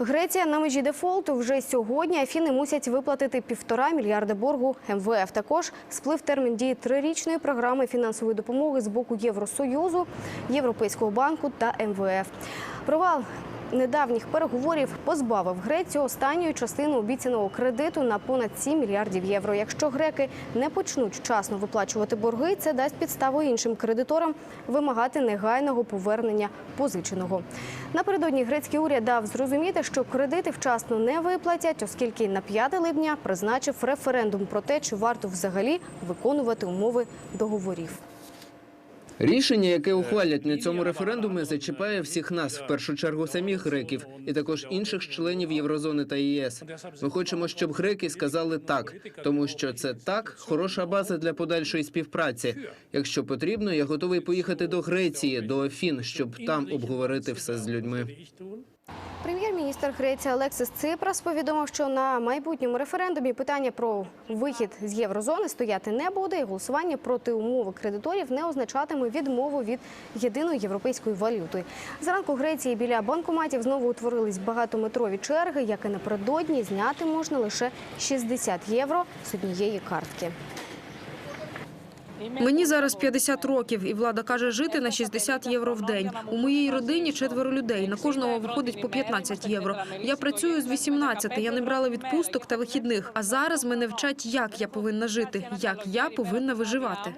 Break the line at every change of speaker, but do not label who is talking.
Греція на межі дефолту вже сьогодні. Афіни мусять виплатити півтора мільярда боргу МВФ. Також сплив термін дії трирічної програми фінансової допомоги з боку Євросоюзу, Європейського банку та МВФ. Провал недавніх переговорів позбавив Грецію останньої частини обіцяного кредиту на понад 7 мільярдів євро. Якщо греки не почнуть вчасно виплачувати борги, це дасть підставу іншим кредиторам вимагати негайного повернення позиченого. Напередодні грецький уряд дав зрозуміти, що кредити вчасно не виплатять, оскільки на 5 липня призначив референдум про те, чи варто взагалі виконувати умови договорів.
Рішення, яке ухвалять на цьому референдумі, зачіпає всіх нас, в першу чергу самих греків, і також інших членів Єврозони та ЄС. Ми хочемо, щоб греки сказали так, тому що це так хороша база для подальшої співпраці. Якщо потрібно, я готовий поїхати до Греції, до Афін, щоб там обговорити все з людьми.
Прем'єр-міністр Греції Алексис Ципрас повідомив, що на майбутньому референдумі питання про вихід з єврозони стояти не буде, і голосування проти умови кредиторів не означатиме відмову від єдиної європейської валюти. Зранку Греції біля банкоматів знову утворились багатометрові черги, як і напередодні зняти можна лише 60 євро з однієї картки.
Мені зараз 50 років, і влада каже жити на 60 євро в день. У моїй родині четверо людей. На кожного виходить по 15 євро. Я працюю з 18, Я не брала відпусток та вихідних. А зараз мене вчать, як я повинна жити, як я повинна виживати.